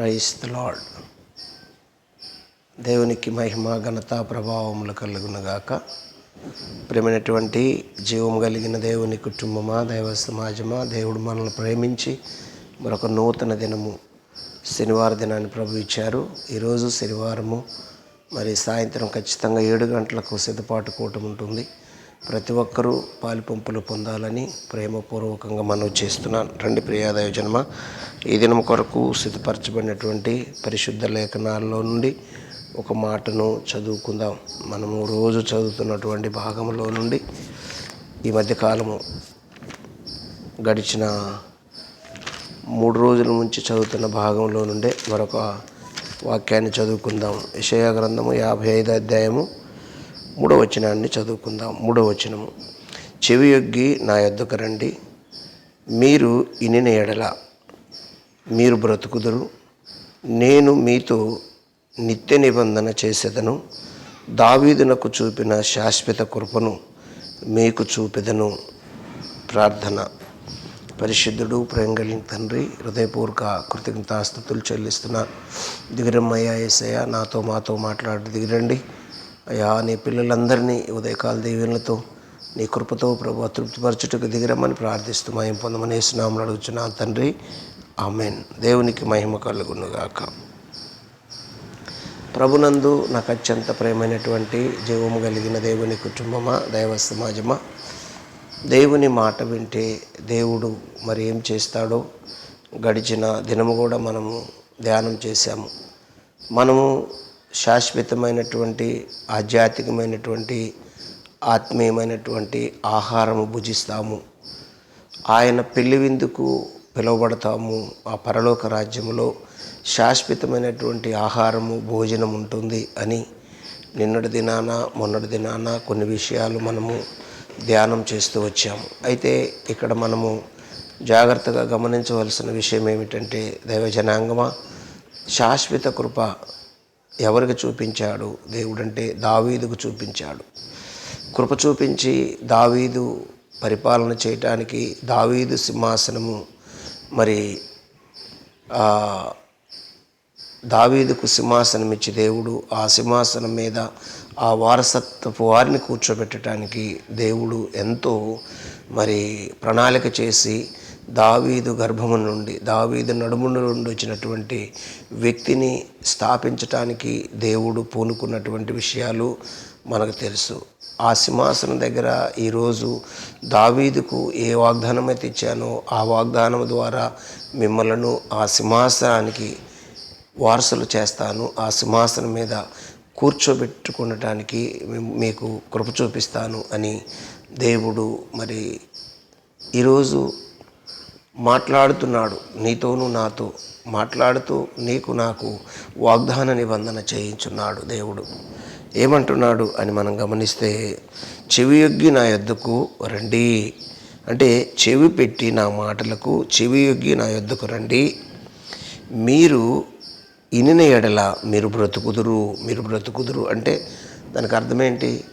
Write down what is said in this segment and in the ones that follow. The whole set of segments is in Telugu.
ప్రైస్ ద లాడ్ దేవునికి మహిమ ఘనత ప్రభావములు కలుగునగాక. ప్రేమైనటువంటి జీవం కలిగిన దేవుని కుటుంబమా దైవ సమాజమా దేవుడు మనల్ని ప్రేమించి మరొక నూతన దినము శనివార దినాన్ని ప్రభు ఇచ్చారు. ఈరోజు శనివారము మరి సాయంత్రం ఖచ్చితంగా ఏడు గంటలకు సిద్ధపాటు కూటం ఉంటుంది ప్రతి ఒక్కరూ పాలిపంపులు పొందాలని ప్రేమపూర్వకంగా మనవి చేస్తున్నాను. రండి ప్రియాదయ జన్మ. ఈ దినం కొరకు సిద్ధపరచబడినటువంటి పరిశుద్ధ లేఖనాల్లో నుండి ఒక మాటను చదువుకుందాం. మనము రోజు చదువుతున్నటువంటి భాగంలో నుండి ఈ మధ్యకాలము గడిచిన మూడు రోజుల నుంచి చదువుతున్న భాగంలో నుండే మరొక వాక్యాన్ని చదువుకుందాం. విషయ గ్రంథము యాభై ఐదు అధ్యాయము మూడవ వచనాన్ని చదువుకుందాం. మూడవ వచనము. చెవి యొగ్గి నా యొద్దకు రండి. మీరు ఇనిన ఎడల మీరు బ్రతుకుదురు. నేను మీతో నిత్య నిబంధన చేసేదను. దావీదునకు చూపిన శాశ్వత కృపను మీకు చూపెదను. ప్రార్థన. పరిశుద్ధుడు ప్రేంగళిన తండ్రి హృదయపూర్వక కృతజ్ఞతాస్థుతులు చెల్లిస్తున్నా. దిగిరమ్మయ్యా ఏసయ్య నాతో మాతో మాట్లాడి దిగిరండి అయ్యా నీ పిల్లలందరినీ ఉదయకాల దీవెనలతో నీ కృపతో ప్రభు తృప్తిపరచుటకు దిగిరమ్మని ప్రార్థిస్తూ మహిమ పొందమని వేసినాములు నా తండ్రి. ఆమెన్. దేవునికి మహిమ కలుగునుగాక. ప్రభునందు నాకు అత్యంత ప్రేమైనటువంటి జీవము కలిగిన దేవుని కుటుంబమా దైవ సమాజమా? దేవుని మాట వింటే దేవుడు మరి ఏం చేస్తాడో గడిచిన దినము కూడా మనము ధ్యానం చేశాము. మనము శాశ్వతమైనటువంటి ఆధ్యాత్మికమైనటువంటి ఆత్మీయమైనటువంటి ఆహారము భుజిస్తాము. ఆయన పెళ్ళి విందుకు పిలువబడతాము. ఆ పరలోక రాజ్యంలో శాశ్వతమైనటువంటి ఆహారము భోజనం ఉంటుంది అని నిన్నటి దినాన మొన్నటి దినాన కొన్ని విషయాలు మనము ధ్యానం చేస్తూ వచ్చాము. అయితే ఇక్కడ మనము జాగ్రత్తగా గమనించవలసిన విషయం ఏమిటంటే దైవ జనాంగమా? శాశ్వత కృప ఎవరికి చూపించాడు? దేవుడంటే దావీదుకు చూపించాడు. కృప చూపించి దావీదు పరిపాలన చేయటానికి దావీదు సింహాసనము. మరి దావీదుకు సింహాసనం ఇచ్చి దేవుడు ఆ సింహాసనం మీద ఆ వారసత్వపు వారిని కూర్చోబెట్టడానికి దేవుడు ఎంతో మరి ప్రణాళిక చేసి దావీదు గర్భము నుండి దావీదు నడుముల నుండి వచ్చినటువంటి వ్యక్తిని స్థాపించటానికి దేవుడు పూనుకున్నటువంటి విషయాలు మనకు తెలుసు. ఆ సింహాసనం దగ్గర ఈరోజు దావీదుకు ఏ వాగ్దానం అయితే ఇచ్చానో ఆ వాగ్దానం ద్వారా మిమ్మలను ఆ సింహాసనానికి వారసులు చేస్తాను. ఆ సింహాసనం మీద కూర్చోబెట్టుకునటానికి మీకు కృప చూపిస్తాను అని దేవుడు మరి ఈరోజు మాట్లాడుతున్నాడు నీతోనూ నాతో మాట్లాడుతూ నీకు నాకు వాగ్దాన నిబంధన చేయించున్నాడు దేవుడు. ఏమంటున్నాడు అని మనం గమనిస్తే చెవియొగ్గి నా యొద్దకు రండి. అంటే చెవి పెట్టి నా మాటలకు చెవి యొగ్గి నా యొద్దకు రండి. మీరు ఇనిన ఎడల మీరు బ్రతుకుదురు మీరు బ్రతుకుదురు అంటే దానికి అర్థమేంటి?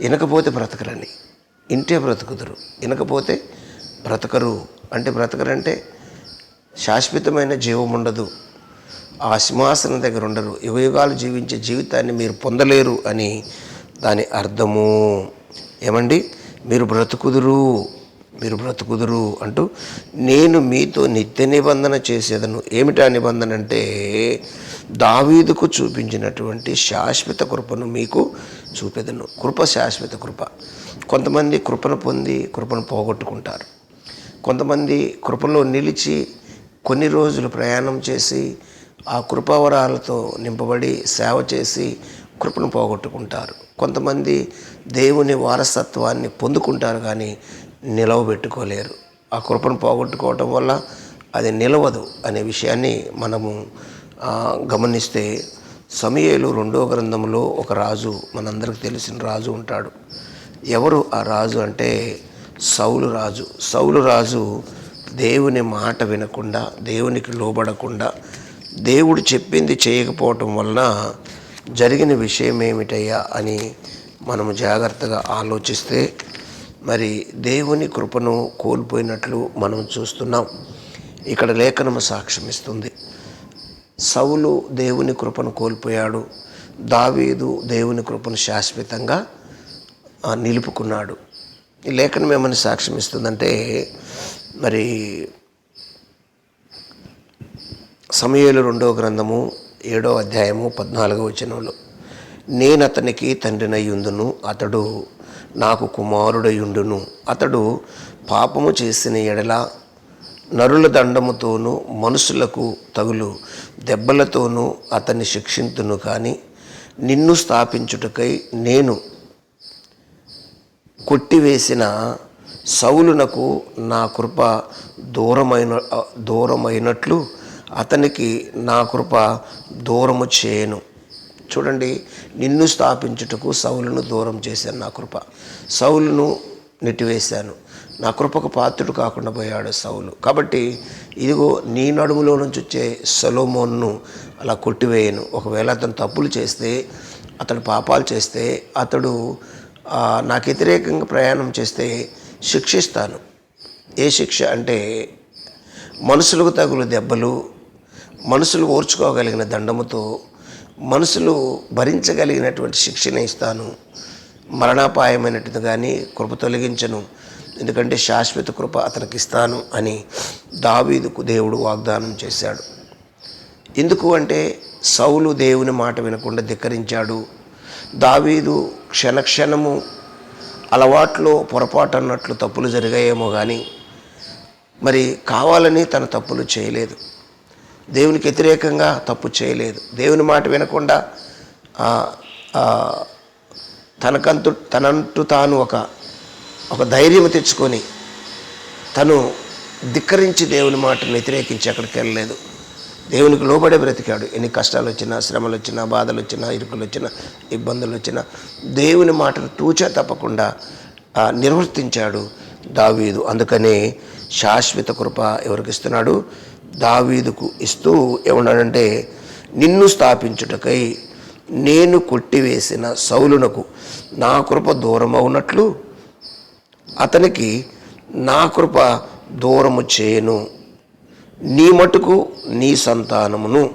వినకపోతే బ్రతకరని. ఇంటే బ్రతుకుదురు వినకపోతే బ్రతకరు. అంటే బ్రతకరంటే శాశ్వతమైన జీవం ఉండదు. ఆ సింహాసనం దగ్గర ఉండరు. యుగయుగాలు జీవించే జీవితాన్ని మీరు పొందలేరు అని దాని అర్థము. ఏమండి? మీరు బ్రతుకుదురు మీరు బ్రతుకుదురు అంటూ నేను మీతో నిత్య నిబంధన చేసేదను. ఏమిటా నిబంధన అంటే దావీదుకు చూపించినటువంటి శాశ్వత కృపను మీకు చూపేదను. కృప శాశ్వత కృప. కొంతమంది కృపను పొంది కృపను పోగొట్టుకుంటారు. కొంతమంది కృపలో నిలిచి కొన్ని రోజులు ప్రయాణం చేసి ఆ కృపావరాలతో నింపబడి సేవ చేసి కృపను పోగొట్టుకుంటారు. కొంతమంది దేవుని వారసత్వాన్ని పొందుకుంటారు కానీ నిలవబెట్టుకోలేరు. ఆ కృపను పోగొట్టుకోవటం వల్ల అది నిలవదు అనే విషయాన్ని మనము గమనిస్తే సమయలు రెండో గ్రంథంలో ఒక రాజు మనందరికి తెలిసిన రాజు ఉంటాడు. ఎవరు ఆ రాజు అంటే సౌలు రాజు. సౌలు రాజు దేవుని మాట వినకుండా దేవునికి లోబడకుండా దేవుడు చెప్పింది చేయకపోవటం వలన జరిగిన విషయం ఏమిటయ్యా అని మనము జాగ్రత్తగా ఆలోచిస్తే మరి దేవుని కృపను కోల్పోయినట్లు మనం చూస్తున్నాం. ఇక్కడ లేఖనము సాక్ష్యమిస్తుంది. సౌలు దేవుని కృపను కోల్పోయాడు. దావీదు దేవుని కృపను శాశ్వతంగా నిలుపుకున్నాడు. ఈ లేఖనం ఏమని సాక్ష్యం ఇస్తుందంటే మరి సమయలు రెండవ గ్రంథము ఏడో అధ్యాయము పద్నాలుగో వచనంలో నేను అతనికి తండ్రినయ్యుందును అతడు నాకు కుమారుడయుండును అతడు పాపము చేసిన ఎడల నరుల దండముతోనూ మనుషులకు తగులు దెబ్బలతోనూ అతన్ని శిక్షింతును కానీ నిన్ను స్థాపించుటకై నేను కొట్టివేసిన సౌలునకు నా కృప దూరమైన దూరమైనట్లు అతనికి నా కృప దూరము చేయను. చూడండి నిన్ను స్థాపించుటకు సౌలును దూరం చేశాను నా కృప. సౌలును నెట్టివేశాను. నా కృపకు పాత్రుడు కాకుండా పోయాడు సౌలు. కాబట్టి ఇదిగో నీ నడుములో నుంచి వచ్చే సొలోమోన్ను అలా కొట్టివేయను. ఒకవేళ అతను తప్పులు చేస్తే అతడు పాపాలు చేస్తే అతడు నాకు వ్యతిరేకంగా ప్రయాణం చేస్తే శిక్షిస్తాను. ఏ శిక్ష అంటే మనుషులకు తగులు దెబ్బలు మనుషులు ఓర్చుకోగలిగిన దండముతో మనుషులు భరించగలిగినటువంటి శిక్షణ ఇస్తాను. మరణాపాయమైనట్టు కానీ కృప తొలగించను. ఎందుకంటే శాశ్వత కృప అతనికి ఇస్తాను అని దావీదుకు దేవుడు వాగ్దానం చేశాడు. ఎందుకు అంటే సౌలు దేవుని మాట వినకుండా ధిక్కరించాడు. దావీదు క్షణక్షణము అలవాట్లో పొరపాటు అన్నట్లు తప్పులు జరిగాయేమో కానీ మరి కావాలని తన తప్పులు చేయలేదు. దేవునికి వ్యతిరేకంగా తప్పు చేయలేదు. దేవుని మాట వినకుండా తనకంతు తనంటూ తాను ఒక ఒక ధైర్యం తెచ్చుకొని తను ధిక్కరించి దేవుని మాటను వ్యతిరేకించి అక్కడికి వెళ్ళలేదు. దేవునికి లోబడే బ్రతికాడు. ఎన్ని కష్టాలు వచ్చినా శ్రమలు వచ్చినా బాధలు వచ్చినా ఇరుకులు వచ్చినా ఇబ్బందులు వచ్చినా దేవుని మాటను తూచా తప్పకుండా నిర్వర్తించాడు దావీదు. అందుకనే శాశ్వత కృప ఎవరికి ఇస్తున్నాడు? దావీదుకు ఇస్తూ ఏమన్నాడంటే నిన్ను స్థాపించుటకై నేను కొట్టివేసిన సౌలునకు నా కృప దూరమవునట్లు అతనికి నా కృప దూరము చేయను. నీ మటుకు నీ సంతానమును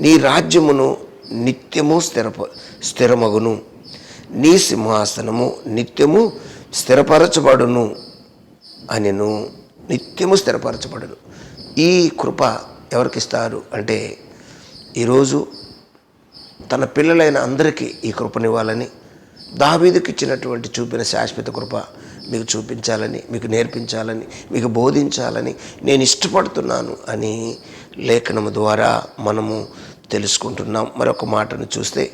నీ రాజ్యమును నిత్యము స్థిరప స్థిరమగును. నీ సింహాసనము నిత్యము స్థిరపరచబడును అనిను. నిత్యము స్థిరపరచబడును. ఈ కృప ఎవరికిస్తారు అంటే ఈరోజు తన పిల్లలైన అందరికీ ఈ కృపనివ్వాలని దావీదుకి ఇచ్చినటువంటి చూపిన శాశ్వత కృప మీకు చూపించాలని మీకు నేర్పించాలని మీకు బోధించాలని నేను ఇష్టపడుతున్నాను అని లేఖనము ద్వారా మనము తెలుసుకుంటున్నాం. మరొక మాటను చూస్తే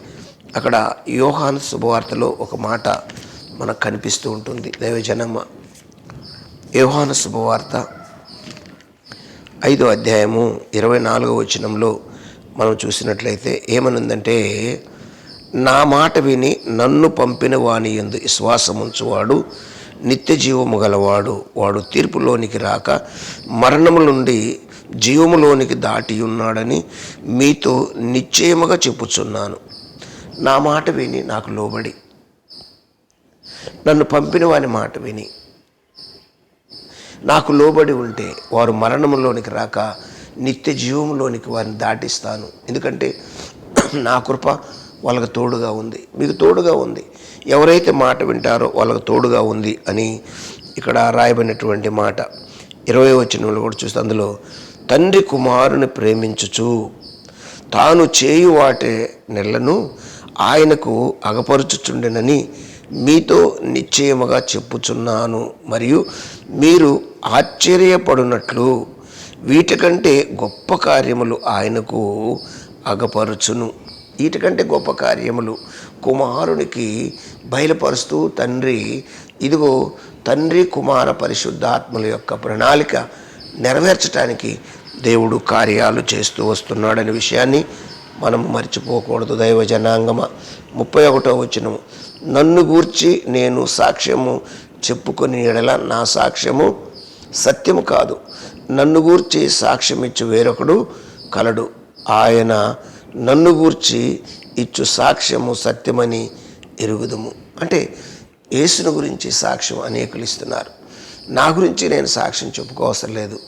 అక్కడ యోహాను శుభవార్తలో ఒక మాట మనకు కనిపిస్తూ ఉంటుంది. దైవజనమ్మ యోహాను శుభవార్త ఐదో అధ్యాయము ఇరవై నాలుగో వచనంలో మనం చూసినట్లయితే ఏమనుందంటే నా మాట విని నన్ను పంపిన వాణి ఎందు విశ్వాసముంచువాడు నిత్య జీవము గలవాడు వాడు తీర్పులోనికి రాక మరణము నుండి జీవములోనికి దాటి ఉన్నాడని మీతో నిశ్చయముగా చెప్పుచున్నాను. నా మాట విని నాకు లోబడి. నన్ను పంపిన వాని మాట విని. నాకు లోబడి ఉంటే వారు మరణంలోనికి రాక నిత్య జీవంలోనికి వారిని దాటిస్తాను. ఎందుకంటే నా కృప వాళ్ళకు తోడుగా ఉంది. మీకు తోడుగా ఉంది. ఎవరైతే మాట వింటారో వాళ్ళకు తోడుగా ఉంది అని ఇక్కడ రాయబడినటువంటి మాట. ఇరవై వచనంలో కూడా చూస్తే అందులో తండ్రి కుమారుని ప్రేమించుచు తాను చేయు వాటి నెలను ఆయనకు అగపరుచుచుండెనని మీతో నిశ్చయముగా చెప్పుచున్నాను. మరియు మీరు ఆశ్చర్యపడునట్లు వీటికంటే గొప్ప కార్యములు ఆయనకు అగపరుచును. వీటికంటే గొప్ప కార్యములు కుమారునికి బయలుపరుస్తూ తండ్రి ఇదిగో తండ్రి కుమార పరిశుద్ధాత్మల యొక్క ప్రణాళిక నెరవేర్చడానికి దేవుడు కార్యాలు చేస్తూ వస్తున్నాడనే విషయాన్ని మనం మర్చిపోకూడదు దైవ జనాంగమ ముప్పై ఒకటో వచనము. నన్ను గూర్చి నేను సాక్ష్యము చెప్పుకొని ఎడల నా సాక్ష్యము సత్యము కాదు. నన్ను గూర్చి సాక్ష్యం ఇచ్చి వేరొకడు కలడు. ఆయన నన్ను గూర్చి ఇచ్చు సాక్ష్యము సత్యమని ఎరుగుదము. అంటే యేసును గురించి సాక్ష్యం అనేకులు ఇస్తున్నారు. నా గురించి నేను సాక్ష్యం చెప్పుకోవసరం లేదు.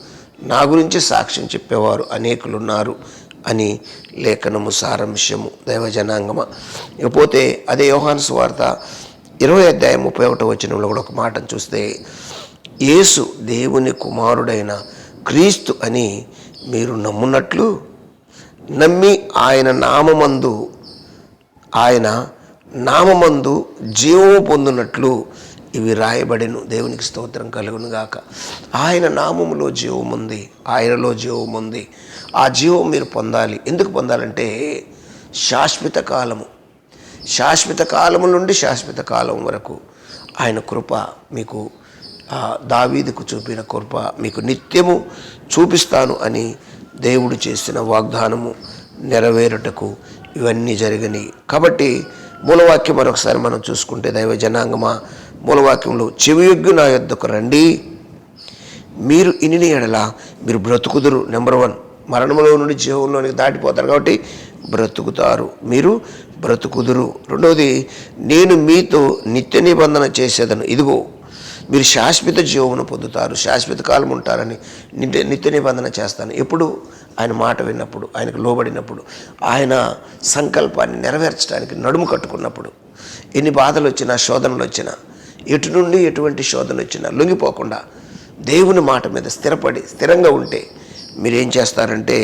నా గురించి సాక్ష్యం చెప్పేవారు అనేకులు ఉన్నారు అని లేఖనము సారాంశము. దైవజనాంగమ? ఇకపోతే అదే యోహాను సువార్త ఇరవై అధ్యాయం ముప్పై ఒకటో వచనంలో కూడా ఒక మాటను చూస్తే యేసు దేవుని కుమారుడైన క్రీస్తు అని మీరు నమ్మున్నట్లు నమ్మి ఆయన నామమందు ఆయన నామమందు జీవము పొందినట్లు ఇవి రాయబడిను. దేవునికి స్తోత్రం కలుగును గాక ఆయన నామములో జీవం ఉంది ఆయనలో జీవం ఉంది. ఆ జీవం మీరు పొందాలి. ఎందుకు పొందాలంటే శాశ్వత కాలము. శాశ్వత కాలము నుండి శాశ్వత కాలం వరకు ఆయన కృప మీకు ఆ దావీదుకు చూపిన కృప మీకు నిత్యము చూపిస్తాను అని దేవుడు చేసిన వాగ్దానము నెరవేరుటకు ఇవన్నీ జరిగినాయి. కాబట్టి మూలవాక్యం మరొకసారి మనం చూసుకుంటే దైవ జనాంగమా మూలవాక్యంలో చెవియొగ్గు నా యొద్దకు రండి. మీరు ఇన్ని ఎడల మీరు బ్రతుకుదురు నెంబర్ వన్. మరణంలో నుండి జీవంలోనికి దాటిపోతారు కాబట్టి బ్రతుకుతారు. మీరు బ్రతుకుదురు. రెండవది నేను మీతో నిత్య నిబంధన చేసేదను. ఇదిగో మీరు శాశ్వత జీవమును పొందుతారు శాశ్వత కాలం ఉంటారని నిత్య నిత్య నిబంధన చేస్తాను. ఎప్పుడు? ఆయన మాట విన్నప్పుడు ఆయనకు లోబడినప్పుడు ఆయన సంకల్పాన్ని నెరవేర్చడానికి నడుము కట్టుకున్నప్పుడు. ఎన్ని బాధలు వచ్చినా శోధనలు వచ్చినా ఎటు నుండి ఎటువంటి శోధన వచ్చినా లొంగిపోకుండా దేవుని మాట మీద స్థిరపడి స్థిరంగా ఉంటే మీరేం చేస్తారంటే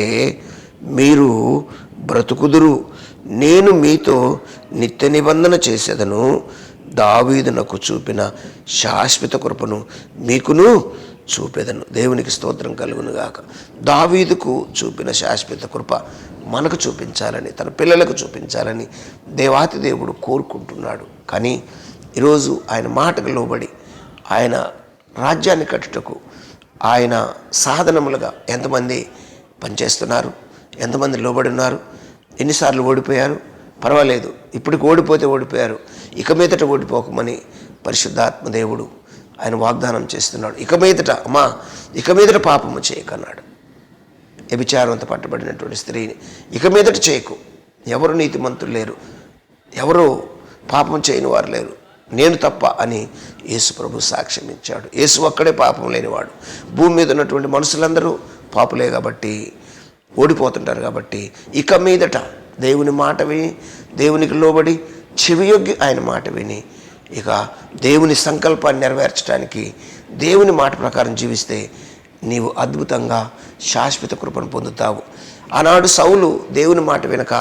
మీరు బ్రతుకుదురు. నేను మీతో నిత్య నిబంధన చేసేదను. దావీదునకు చూపిన శాశ్వత కృపను మీకును చూపేదను. దేవునికి స్తోత్రం కలుగునుగాక దావీదుకు చూపిన శాశ్వత కృప మనకు చూపించాలని తన పిల్లలకు చూపించాలని దేవాతి దేవుడు కోరుకుంటున్నాడు. కానీ ఈరోజు ఆయన మాటకు లోబడి ఆయన రాజ్యాన్ని కట్టుటకు ఆయన సాధనములుగా ఎంతమంది పనిచేస్తున్నారు ఎంతమంది లోబడి ఉన్నారు ఎన్నిసార్లు ఓడిపోయారు పర్వాలేదు. ఇప్పటికి ఓడిపోతే ఓడిపోయారు. ఇక మీదట ఓడిపోకమని పరిశుద్ధాత్మ దేవుడు ఆయన వాగ్దానం చేస్తున్నాడు. ఇక మీదట అమ్మా ఇక మీదట పాపము చేయకన్నాడు. వ్యభిచారంతో పట్టబడినటువంటి స్త్రీని ఇక మీదట చేయకు. ఎవరు నీతిమంతులు లేరు. ఎవరు పాపం చేయని వారు లేరు. నేను తప్ప అని యేసు ప్రభు సాక్ష్యం ఇచ్చాడు. యేసు ఒక్కడే పాపం లేనివాడు. భూమి మీద ఉన్నటువంటి మనుషులందరూ పాపులే కాబట్టి ఓడిపోతుంటారు కాబట్టి ఇక మీదట దేవుని మాట విని దేవునికి లోబడి చెవియొగ్గి ఆయన మాట విని ఇక దేవుని సంకల్పాన్ని నెరవేర్చడానికి దేవుని మాట ప్రకారం జీవిస్తే నీవు అద్భుతంగా శాశ్వత కృపను పొందుతావు. ఆనాడు సౌలు దేవుని మాట వెనక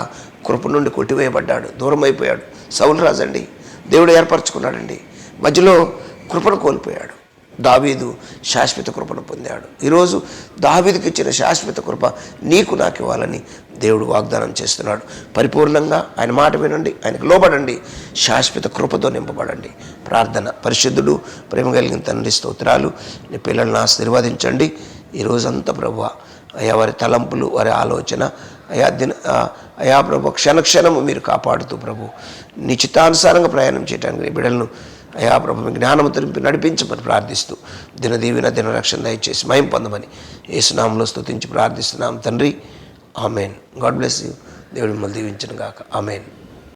కృప నుండి కొట్టివేయబడ్డాడు దూరం అయిపోయాడు సౌలు రాజండి దేవుడు ఏర్పరచుకున్నాడండి. మధ్యలో కృపను కోల్పోయాడు. దావీదు శాశ్వత కృపను పొందాడు. ఈరోజు దావీదుకి ఇచ్చిన శాశ్వత కృప నీకు నాకు ఇవ్వాలని దేవుడు వాగ్దానం చేస్తున్నాడు. పరిపూర్ణంగా ఆయన మాట వినండి ఆయనకు లోబడండి శాశ్వత కృపతో నింపబడండి. ప్రార్థన పరిశుద్ధుడు ప్రేమ కలిగిన తండ్రి స్తోత్రాలు. నీ పిల్లల్ని ఆశీర్వదించండి. ఈరోజంతా ప్రభు అయా వారి తలంపులు వారి ఆలోచన అయా దిన అయా ప్రభు క్షణక్షణము మీరు కాపాడుతూ ప్రభు నిశ్చితానుసారంగా ప్రయాణం చేయడానికి నీ బిడ్డలను అయా ప్రభు జ్ఞానము తెలిపి నడిపించమని ప్రార్థిస్తూ దినదీవిన దినరక్షణ దయచేసి మయం పొందమని ఏసునామంలో స్తుతించి ప్రార్థిస్తున్నాం తండ్రి. ఆమెన్. God bless you. దేవుడు మళ్ళీ దీవించను గాక ఆమెన్.